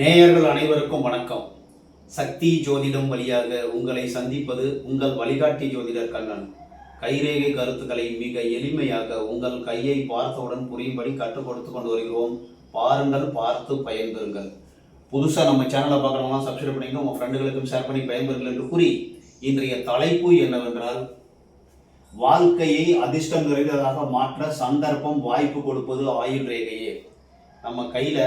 நேயர்கள் அனைவருக்கும் வணக்கம். சக்தி ஜோதிடம் வழியாக உங்களை சந்திப்பது உங்கள் வழிகாட்டி ஜோதிடர் கண்ணன். கைரேகை கருத்துக்களை மிக எளிமையாக உங்கள் கையை பார்த்தவுடன் புரியும்படி கற்றுக் கொடுத்து கொண்டு வருகிறோம். பாருங்கள் பார்த்து பயன்பெறுங்கள். புதுசாக நம்ம சேனலை பார்க்குறவங்களாம் சப்ஸ்கிரைப் பண்ணிங்க உங்கள் ஃப்ரெண்டுகளுக்கும் ஷேர் பண்ணி பயன்பெறுங்கள் என்று கூறி இன்றைய தலைப்பு என்னவென்றால் வாழ்க்கையை அதிர்ஷ்டம் நிறைந்ததாக மாற்ற சந்தர்ப்பம் வாய்ப்பு கொடுப்பது ஆயுள் ரேகையே. நம்ம கையில்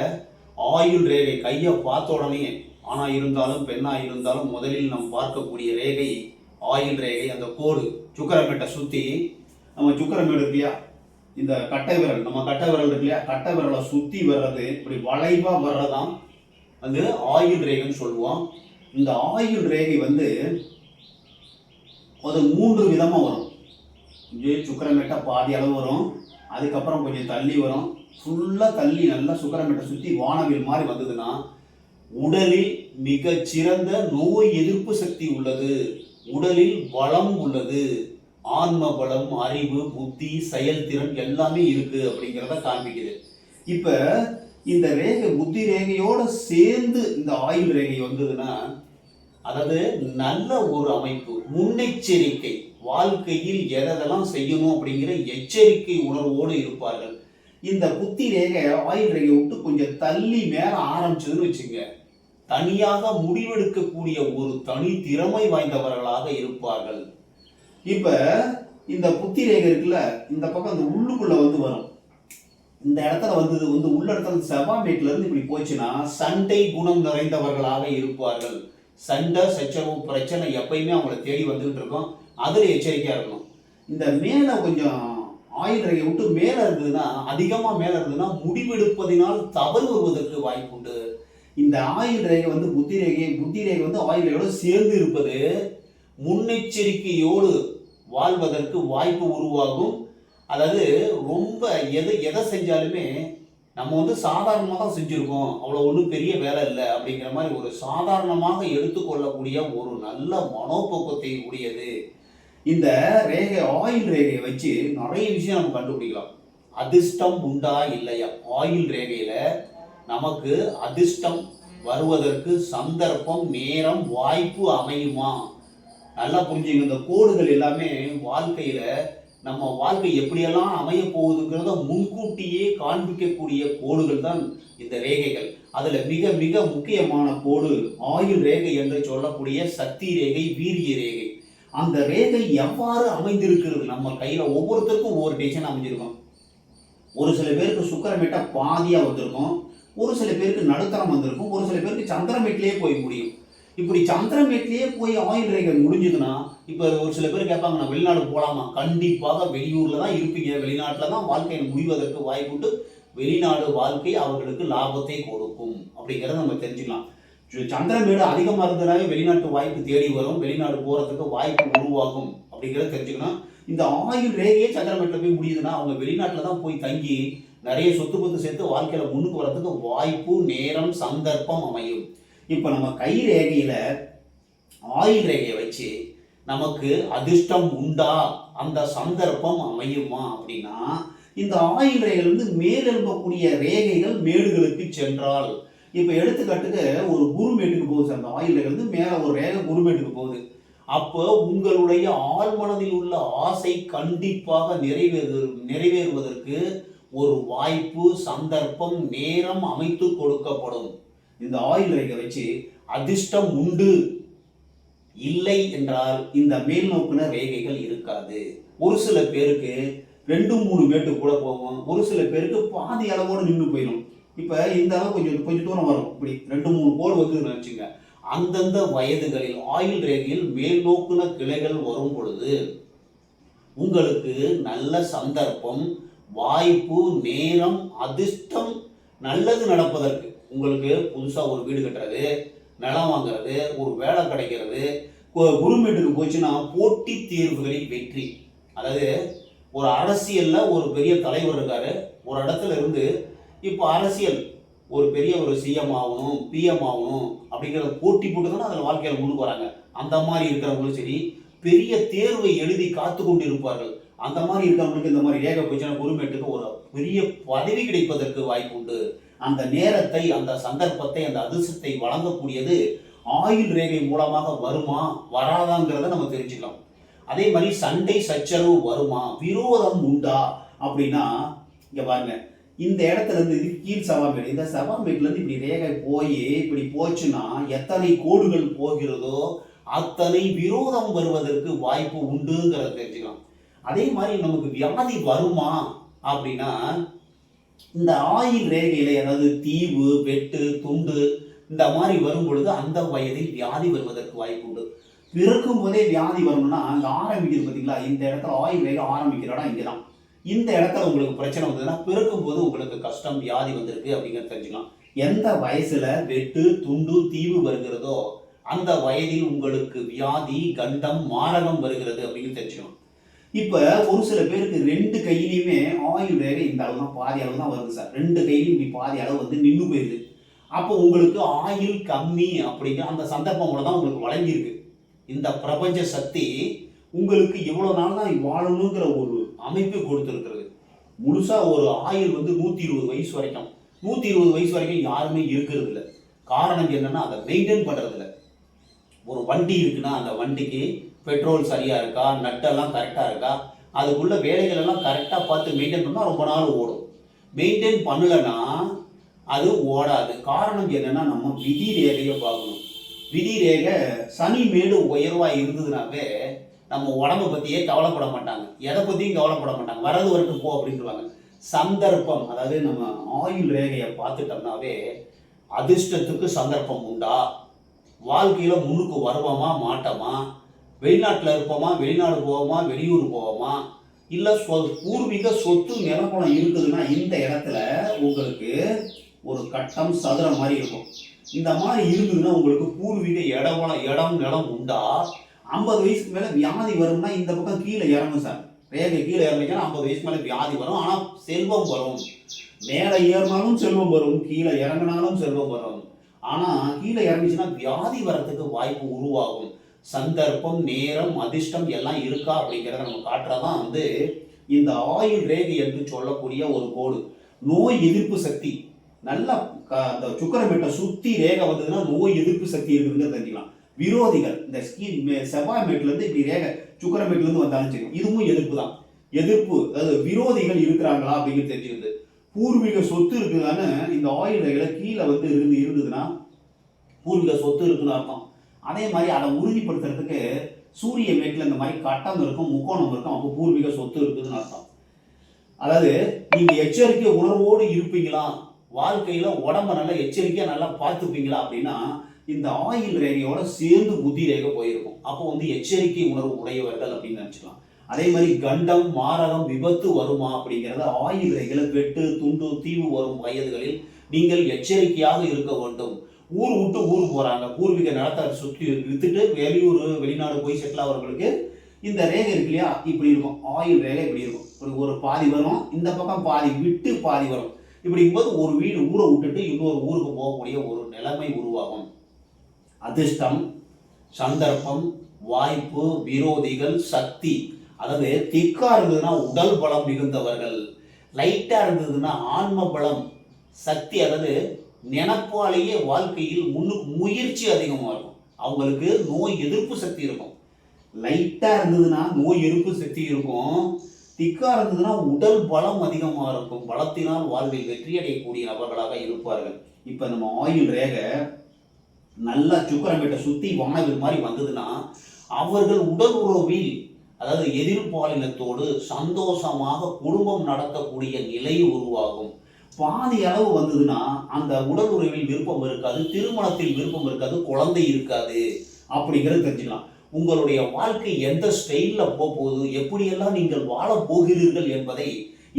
ஆயுள் ரேகை கையை பார்த்த உடனே ஆணாக இருந்தாலும் பெண்ணாக இருந்தாலும் முதலில் நாம் பார்க்கக்கூடிய ரேகை ஆயுள் ரேகை. அந்த கோடு சுக்கரமேட்டை சுற்றி நம்ம சுக்கரமேடு இல்லையா இந்த கட்டை விரல் நம்ம கட்டை விரல் இருக்கு இல்லையா? கட்டை விரலை சுற்றி வர்றது இப்படி வளைவாக வர்றதான் வந்து ஆயுள் ரேகைன்னு சொல்லுவோம். இந்த ஆயுள் ரேகை வந்து அது மூன்று விதமாக வரும். இங்கே சுக்கரமேட்டை பாதி அளவு வரும் அதுக்கப்புறம் கொஞ்சம் தள்ளி வரும். ஃபுல்லாக தள்ளி நல்லா சுக்கரமேட்டை சுற்றி வானவில் மாதிரி வந்ததுன்னா உடலில் மிக சிறந்த நோய் எதிர்ப்பு சக்தி உள்ளது. உடலில் பலம் உள்ளது. ஆன்ம பலம் அறிவு புத்தி செயல்திறன் எல்லாமே இருக்கு அப்படிங்கிறத காண்பிக்குது. இப்போ இந்த ரேகை புத்தி ரேகையோட சேர்ந்து இந்த ஆயுள் ரேகை வந்ததுன்னா அதாவது நல்ல ஒரு அமைப்பு முன்னெச்சரிக்கை வாழ்க்கையில் எதெல்லாம் செய்யணும் அப்படிங்கிற எச்சரிக்கை உணர்வோடு இருப்பார்கள். இந்த குத்தி ரேகை ஆயுள் ரேகை விட்டு கொஞ்சம் தள்ளி மேல ஆரம்பிச்சதுன்னு வச்சுங்க. தனியாக முடிவெடுக்கக்கூடிய ஒரு தனி திறமை வாய்ந்தவர்களாக இருப்பார்கள். இப்ப இந்த புத்தி ரேகை இருக்குல்ல இந்த பக்கம் இந்த உள்ளுக்குள்ள வந்து வரும். இந்த இடத்துல வந்தது வந்து உள்ள இடத்துல செவ்வாமேட்ல இருந்து இப்படி போச்சுன்னா சண்டை குணம் நிறைந்தவர்களாக இருப்பார்கள். சண்டை சச்சரவு பிரச்சனை எப்பயுமே அவங்கள தேடி வந்துகிட்டு இருக்கோம். அதில் எச்சரிக்கையாக இருக்கணும். இந்த மேலே கொஞ்சம் ஆயுள் ரேகை விட்டு மேலே இருந்ததுன்னா அதிகமாக மேலே இருந்ததுன்னா முடிவெடுப்பதினால் தவறு வருவதற்கு வாய்ப்பு உண்டு. இந்த ஆயுள் ரேகை வந்து புத்தி ரேகை புத்தி ரேகை வந்து ஆயுள் ரேகையோடு சேர்ந்து இருப்பது முன்னெச்சரிக்கையோடு வாழ்வதற்கு வாய்ப்பு உருவாகும். அதாவது ரொம்ப எது எதை செஞ்சாலுமே நம்ம வந்து சாதாரணமாக தான் செஞ்சுருக்கோம். அவ்வளோ ஒன்றும் பெரிய வேலை இல்லை அப்படிங்கிற மாதிரி ஒரு சாதாரணமாக எடுத்துக்கொள்ளக்கூடிய ஒரு நல்ல மனோபக்குவத்தை உடையது. இந்த ரேகை ஆயில் ரேகையை வச்சு நிறைய விஷயம் நம்ம கண்டுபிடிக்கலாம். அதிர்ஷ்டம் உண்டா இல்லையா? ஆயில் ரேகையில் நமக்கு அதிர்ஷ்டம் வருவதற்கு சந்தர்ப்பம் நேரம் வாய்ப்பு அமையுமா? நல்லா புரிஞ்சுங்க இந்த கோடுகள் எல்லாமே வாழ்க்கையில் நம்ம வாழ்க்கை எப்படியெல்லாம் அமைய போகுதுங்கிறத முன்கூட்டியே காண்பிக்கக்கூடிய கோடுகள் தான் இந்த ரேகைகள். அதில் மிக மிக முக்கியமான கோடு ஆயுள் ரேகை என்று சொல்லக்கூடிய சக்தி ரேகை வீரிய ரேகை. அந்த ரேகை எவ்வாறு அமைந்திருக்கிறது? நம்ம கையில் ஒவ்வொருத்தருக்கும் ஒவ்வொரு டிசைன் அமைஞ்சிருக்கும். ஒரு சில பேருக்கு சுக்கரமேட்டா பாதியாக வந்திருக்கும். ஒரு சில பேருக்கு நடுத்தரம் வந்திருக்கும். ஒரு சில பேருக்கு சந்திரமேட்டிலேயே போய் முடியும். இப்படி சந்திரமேட்டிலேயே போய் ஆயுள் ரேகை முடிஞ்சதுன்னா இப்போ ஒரு சில பேர் கேட்பாங்க நான் வெளிநாடு போகலாமா கண்டிப்பாக வெளியூரில் தான் இருப்பீங்க. வெளிநாட்டில் தான் வாழ்க்கையை முடிவதற்கு வாய்ப்புட்டு வெளிநாடு வாழ்க்கை அவர்களுக்கு லாபத்தை கொடுக்கும். அப்படிங்கிறத நம்ம தெரிஞ்சுக்கலாம். சந்திரமேடு அதிகமாக இருந்ததுனாவே வெளிநாட்டு வாய்ப்பு தேடி வரும். வெளிநாடு போகிறதுக்கு வாய்ப்பு உருவாகும் அப்படிங்கிறத தெரிஞ்சுக்கணும். இந்த ஆயுள் ரேகையே சந்திரமேட்டில் போய் முடியுதுன்னா அவங்க வெளிநாட்டில் தான் போய் தங்கி நிறைய சொத்து பத்து சேர்த்து வாழ்க்கையில் முன்னுக்கு வரதுக்கு வாய்ப்பு நேரம் சந்தர்ப்பம் அமையும். இப்போ நம்ம கை ரேகையில் ஆயுள் ரேகையை வச்சு நமக்கு அதிர்ஷ்டம் உண்டா? அந்த சந்தர்ப்பம் அமையுமா அப்படின்னா இந்த ஆயுள் ரேகையிலிருந்து மேலெழும்பக்கூடிய ரேகைகள் மேடுகளுக்கு சென்றால் இப்போ எடுத்துக்காட்டுக்கு ஒரு குருமேட்டுக்கு போகுது அந்த ஆயுள் இருந்து மேலே ஒரு ரேகை குருமேட்டுக்கு போகுது. அப்போ உங்களுடைய ஆழ்மனதில் உள்ள ஆசை கண்டிப்பாக நிறைவேறு நிறைவேறுவதற்கு ஒரு வாய்ப்பு சந்தர்ப்பம் நேரம் அமைத்து கொடுக்கப்படும். இந்த ஆயுள் ரேகை வச்சு அதிர்ஷ்டம் உண்டு. இல்லை என்றால் இந்த மேல் நோக்குன ரேகைகள் இருக்காது. ஒரு சில பேருக்கு ரெண்டு மூணு மேட்டு கூட போகும். ஒரு சில பேருக்கு பாதி அளவோடு நின்று போயிடும் இப்போ இந்த அளவு கொஞ்சம் கொஞ்சம் தூரம் வரும். இப்படி ரெண்டு மூணு கோடு வந்து வச்சுங்க. அந்தந்த வயதுகளில் ஆயுள் ரேகையில் மேல் நோக்குன கிளைகள் வரும் பொழுது உங்களுக்கு நல்ல சந்தர்ப்பம் வாய்ப்பு நேரம் அதிர்ஷ்டம் நல்லது நடப்பதற்கு. உங்களுக்கு புதுசாக ஒரு வீடு கட்டுறது நிலம் வாங்குறது ஒரு வேலை கிடைக்கிறது கு- குருமேட்டுக்கு போச்சுன்னா போட்டி தேர்வுகளில் வெற்றி. அதாவது ஒரு அரசியலில் ஒரு பெரிய தலைவர் இருக்காரு. ஒரு இடத்துல இருந்து இப்போ அரசியல் ஒரு பெரிய ஒரு சிஎம் ஆகணும் பிஎம் ஆகணும் அப்படிங்கிறத போட்டி போட்டு தானே அதில் வாழ்க்கையில் முன்னுக்கு வராங்க. அந்த மாதிரி இருக்கிறவங்களும் சரி பெரிய தேர்வை எழுதி காத்து கொண்டு இருப்பார்கள் அந்த மாதிரி இருக்கிறவங்களுக்கு இந்த மாதிரி ஏக போச்சுன்னா பொறுமேட்டுக்கு ஒரு பெரிய பதவி கிடைப்பதற்கு வாய்ப்பு உண்டு. அந்த நேரத்தை அந்த சந்தர்ப்பத்தை அந்த அதிர்ஷ்டத்தை வழங்கக்கூடியது ஆயுள் ரேகை மூலமாக வருமா வராதாங்கிறத நம்ம தெரிஞ்சுக்கலாம். அதே மாதிரி சண்டை சச்சரவு வருமா விரோதம் உண்டா அப்படின்னா இங்க பாருங்க இந்த இடத்துல இருந்து இது கீழ் சவாமேடு இந்த சவாமேட்லேருந்து இப்படி ரேகை போய் இப்படி போச்சுன்னா எத்தனை கோடுகள் போகிறதோ அத்தனை விரோதம் வருவதற்கு வாய்ப்பு உண்டுங்கிறத தெரிஞ்சுக்கலாம். அதே மாதிரி நமக்கு வியாதி வருமா அப்படின்னா இந்த ஆயில் ரேகையில் ஏதாவது தீவு வெட்டு துண்டு இந்த மாதிரி வரும் பொழுது அந்த வயதில் வியாதி வருவதற்கு வாய்ப்பு உண்டு. பிறக்கும் போதே வியாதி வரும்னா அங்கே ஆரம்பிக்கிறது பார்த்தீங்களா இந்த இடத்துல ஆயில் ரேகை ஆரம்பிக்கிறோம்னா இங்கே தான் இந்த இடத்துல உங்களுக்கு பிரச்சனை வந்ததுன்னா பிறக்கும் போது உங்களுக்கு கஷ்டம் வியாதி வந்திருக்கு அப்படிங்கிறத தெரிஞ்சுக்கலாம். எந்த வயசுல வெட்டு துண்டு தீவு வருகிறதோ அந்த வயதில் உங்களுக்கு வியாதி கண்டம் மாரகம் வருகிறது அப்படின்னு தெரிஞ்சுக்கணும் இப்போ ஒரு சில பேருக்கு ரெண்டு கையிலையுமே ஆயுள் வேக இந்த அளவு தான் பாதி அளவு தான் வருது சார். ரெண்டு கையிலையும் இப்படி பாதி அளவு வந்து நின்று போயிருது. அப்போ உங்களுக்கு ஆயுள் கம்மி அப்படிங்கிற அந்த சந்தர்ப்பம் தான் உங்களுக்கு வழங்கியிருக்கு இந்த பிரபஞ்ச சக்தி உங்களுக்கு இவ்வளோ நாள் தான் வாழணுங்கிற ஒரு அமைப்பு கொடுத்துருக்கிறது. முழுசாக ஒரு ஆயுள் வந்து நூற்றி இருபது வயசு வரைக்கும். நூற்றி இருபது வயசு வரைக்கும் யாருமே இருக்கிறது இல்லை காரணம் என்னென்னா அதை மெயின்டைன் பண்ணுறதில்ல ஒரு வண்டி இருக்குன்னா அந்த வண்டிக்கு பெட்ரோல் சரியாக இருக்கா நட்டெல்லாம் கரெக்டாக இருக்கா அதுக்குள்ள வேலைகள் எல்லாம் கரெக்டாக பார்த்து மெயின்டைன் பண்ணால் ரொம்ப நாள் ஓடும். மெயின்டைன் பண்ணலைன்னா அது ஓடாது. காரணம் என்னன்னா நம்ம விதி ரேகையை பார்க்கணும். விதி ரேகை சனி மேடு உயர்வாக இருந்ததுனாவே நம்ம உடம்பை பற்றியே கவலைப்பட மாட்டாங்க. எதை பற்றியும் கவலைப்பட மாட்டாங்க. வரது வரைக்கும் போ சொல்லுவாங்க சந்தர்ப்பம் அதாவது நம்ம ஆயுள் ரேகையை பார்த்துட்டோம்னாவே அதிர்ஷ்டத்துக்கு சந்தர்ப்பம் உண்டா? வாழ்க்கையில் முன்னுக்கு வருவோமா மாட்டோமா? வெளிநாட்டில் இருப்போமா வெளிநாடு போவோமா வெளியூர் போவோமா? இல்லை சொ பூர்வீக சொத்து நிலப்பணம் இருக்குதுன்னா இந்த இடத்துல உங்களுக்கு ஒரு கட்டம் சதுரம் மாதிரி இருக்கும். இந்த மாதிரி இருக்குதுன்னா உங்களுக்கு பூர்வீக இடம் இடம் நிலம் உண்டா? ஐம்பது வயசுக்கு மேலே வியாதி வரும்னா இந்த பக்கம் கீழே இறங்கும் சார். ரேகை கீழே இறங்கிச்சுன்னா ஐம்பது வயசுக்கு மேலே வியாதி வரும். ஆனால் செல்வம் வரும். மேலே ஏறினாலும் செல்வம் வரும். கீழே இறங்கினாலும் செல்வம் வரும். ஆனால் கீழே இறங்கிச்சுன்னா வியாதி வரத்துக்கு வாய்ப்பு உருவாகும். சந்தர்ப்பம் நேரம் அதிர்ஷ்டம் எல்லாம் இருக்கா அப்படிங்கிறத நம்ம காட்டுறதான் வந்து இந்த ஆயுள் ரேகை என்று சொல்லக்கூடிய ஒரு கோடு. நோய் எதிர்ப்பு சக்தி. நல்லா க- அந்த சுக்கரமேட்டை சுற்றி ரேகை வந்ததுன்னா நோய் எதிர்ப்பு சக்தி இருக்குதுன்னு தெரிஞ்சுக்கலாம். விரோதிகள். இந்த ஸ்கீம் செவ்வாய் மேட்லேருந்து இப்படி ரேக சுக்கரமேட்ல வந்தாலும் சரி இதுவும் எதிர்ப்பு தான் எதிர்ப்பு அதாவது விரோதிகள் இருக்கிறாங்களா அப்படிங்கிறது தெரிஞ்சுக்கிறது. பூர்வீக சொத்து இருக்குதான்னு இந்த ஆயில் ரேகையில கீழே வந்து இருந்து இருந்ததுன்னா பூர்வீக சொத்து இருக்குன்னு அர்த்தம். அதே மாதிரி அதை உறுதிப்படுத்துறதுக்கு சூரிய மேட்டில் இந்த மாதிரி கட்டம் இருக்கும் முக்கோணம் இருக்கும் அப்போ பூர்வீக சொத்து இருக்குதுன்னு அர்த்தம். அதாவது நீங்க எச்சரிக்கை உணர்வோடு இருப்பீங்களா? வாழ்க்கையில உடம்ப நல்லா எச்சரிக்கையாக நல்லா பார்த்துப்பீங்களா அப்படின்னா இந்த ஆயில் ரேகையோட சேர்ந்து புத்தி ரேகை போயிருக்கும். அப்போ வந்து எச்சரிக்கை உணர்வு உடையவர்கள் அப்படின்னு நினச்சிக்கலாம். அதே மாதிரி கண்டம் மாரகம் விபத்து வருமா அப்படிங்கிறத ஆயில் ரேகையில வெட்டு துண்டு தீவு வரும் வயதுகளில் நீங்கள் எச்சரிக்கையாக இருக்க வேண்டும். ஊர் விட்டு ஊர் போகிறாங்க பூர்வீக நிலத்தை சுற்றி விற்றுட்டு வெளியூர் வெளிநாடு போய் செட்டில் ஆகிறவங்களுக்கு இந்த ரேகை இருக்கு இல்லையா? இப்படி இருக்கும். ஆயில் ரேகை இப்படி இருக்கும். ஒரு ஒரு பாதி வரும். இந்த பக்கம் பாதி விட்டு பாதி வரும். இப்படிங்கும்போது ஒரு வீடு ஊரை விட்டுட்டு இன்னொரு ஊருக்கு போகக்கூடிய ஒரு நிலைமை உருவாகும். அதிர்ஷ்டம் சந்தர்ப்பம் வாய்ப்பு விரோதிகள் சக்தி. அதாவது திக்கா இருந்ததுன்னா உடல் பலம் மிகுந்தவர்கள். லைட்டா இருந்ததுன்னா ஆன்ம பலம் சக்தி. அதாவது நினப்பாலேயே வாழ்க்கையில் முன்னுக்கு முயற்சி அதிகமாக இருக்கும். அவங்களுக்கு நோய் எதிர்ப்பு சக்தி இருக்கும். லைட்டா இருந்ததுன்னா நோய் எதிர்ப்பு சக்தி இருக்கும். திக்கா இருந்ததுன்னா உடல் பலம் அதிகமாக இருக்கும். பலத்தினால் வாழ்வில் வெற்றி அடையக்கூடிய நபர்களாக இருப்பார்கள். இப்போ நம்ம ஆயுள் ரேகை நல்லா சுக்கரம்பேட்டை சுற்றி வானவில் மாதிரி வந்ததுன்னா அவர்கள் உடல் உறவில் அதாவது எதிர்பாலினத்தோடு சந்தோஷமாக குடும்பம் நடத்தக்கூடிய நிலை உருவாகும். பாதி அளவு வந்ததுன்னா அந்த உடல் உறவில் விருப்பம் இருக்காது திருமணத்தில் விருப்பம் இருக்காது குழந்தை இருக்காது. அப்படிங்கிறது தெரிஞ்சுக்கலாம். உங்களுடைய வாழ்க்கை எந்த ஸ்டைலில் போக போகுது எப்படியெல்லாம் நீங்கள் வாழ போகிறீர்கள் என்பதை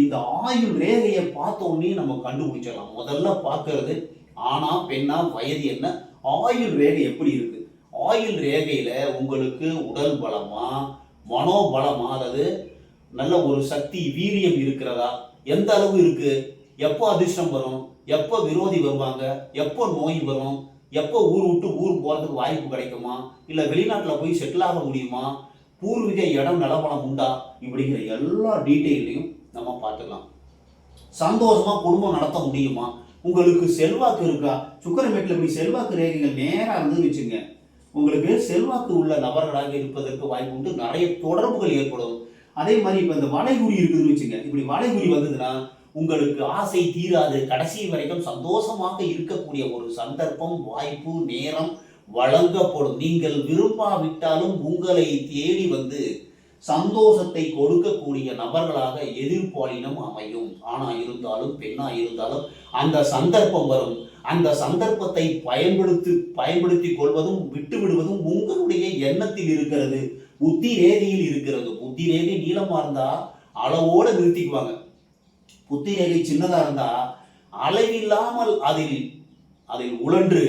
இந்த ஆயுள் ரேகையை பார்த்தோன்னே நம்ம கண்டுபிடிச்சிடலாம். முதல்ல பார்க்கறது ஆனா பெண்ணா வயது என்ன? ஆயுள் ரேகை எப்படி இருக்கு? ஆயுள் ரேகையில உங்களுக்கு உடல் பலமா மனோபலமா அதாவது நல்ல ஒரு சக்தி வீரியம் இருக்கிறதா? எந்த அளவு இருக்கு? எப்போ அதிர்ஷ்டம் வரும்? எப்போ விரோதி வருவாங்க? எப்போ நோய் வரும்? எப்போ ஊர் விட்டு ஊர் போகிறதுக்கு வாய்ப்பு கிடைக்குமா? இல்லை வெளிநாட்டில் போய் செட்டில் ஆக முடியுமா? பூர்வீக இடம் நிலவரம் உண்டா? இப்படிங்கிற எல்லா டீட்டெயிலையும் நம்ம பார்த்துக்கலாம். சந்தோஷமாக குடும்பம் நடத்த முடியுமா? உங்களுக்கு செல்வாக்கு இருக்கா? சுக்கரமேட்டில் இப்படி செல்வாக்கு ரேகைகள் நேராக இருந்து வச்சுங்க உங்களுக்கு செல்வாக்கு உள்ள நபர்களாக இருப்பதற்கு வாய்ப்பு உண்டு. நிறைய தொடர்புகள் ஏற்படும். அதே மாதிரி இப்போ இந்த வளைகுறி இருக்குதுன்னு வச்சுங்க இப்படி வளைகுறி வந்ததுன்னா உங்களுக்கு ஆசை தீராது. கடைசி வரைக்கும் சந்தோஷமாக இருக்கக்கூடிய ஒரு சந்தர்ப்பம் வாய்ப்பு நேரம் வழங்கப்படும். நீங்கள் விரும்பாவிட்டாலும் உங்களை தேடி வந்து சந்தோஷத்தை கொடுக்கக்கூடிய நபர்களாக எதிர்பாலினம் அமையும். ஆணா இருந்தாலும் பெண்ணா இருந்தாலும் அந்த சந்தர்ப்பம் வரும். அந்த சந்தர்ப்பத்தை பயன்படுத்தி பயன்படுத்தி கொள்வதும் விட்டு விடுவதும் உங்களுடைய எண்ணத்தில் இருக்கிறது. புத்தி ரேகையில் இருக்கிறது. புத்தி ரேகை நீளமா இருந்தா அளவோட நிறுத்திக்குவாங்க. புத்தி ரேகை சின்னதா இருந்தா அளவில்லாமல் அதில் அதில் உழன்று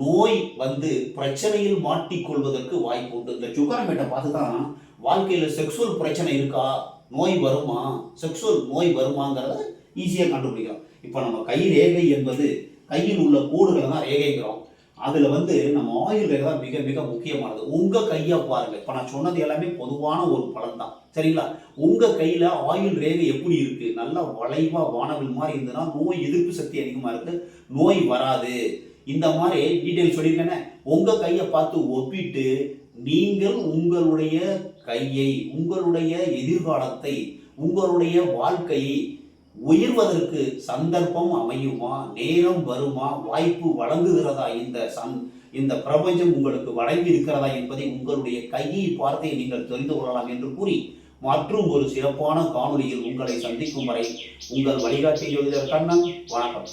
நோய் வந்து பிரச்சனையில் மாட்டிக்கொள்வதற்கு வாய்ப்பு உண்டு. இந்த சுகரமேட்டை பார்த்து தான் வாழ்க்கையில் செக்ஸுவல் பிரச்சனை இருக்கா? நோய் வருமா? செக்ஸுவல் நோய் வருமாங்கிறத ஈஸியாக கண்டுபிடிக்கிறோம். இப்போ நம்ம கை ரேகை என்பது கையில் உள்ள கோடுகளை தான் ரேகைங்கிறோம். அதில் வந்து நம்ம ஆயுள் ரேகை தான் மிக மிக முக்கியமானது. உங்கள் கையை பாருங்கள் இப்போ நான் சொன்னது எல்லாமே பொதுவான ஒரு பலன் தான் சரிங்களா? உங்கள் கையில் ஆயுள் ரேகை எப்படி இருக்குது நல்லா வளைவாக வானவில் மாதிரி இருந்ததுன்னா நோய் எதிர்ப்பு சக்தி அதிகமாக இருக்குது நோய் வராது. இந்த மாதிரி டீட்டெயில் சொல்லியிருக்கேனே. உங்கள் கையை பார்த்து ஒப்பிட்டு நீங்கள் உங்களுடைய கையை உங்களுடைய எதிர்காலத்தை உங்களுடைய வாழ்க்கையை உயர்வதற்கு சந்தர்ப்பம் அமையுமா? நேரம் வருமா? வாய்ப்பு வழங்குகிறதா? இந்த சந் இந்த பிரபஞ்சம் உங்களுக்கு வழங்கி இருக்கிறதா என்பதை உங்களுடைய கையை பார்த்தே நீங்கள் தெரிந்து கொள்ளலாம் என்று கூறி மற்றும் ஒரு சிறப்பான காணொலியில் உங்களை சந்திக்கும் வரை உங்கள் வழிகாட்டி ஜோதிடர் கண்ணன் வணக்கம்.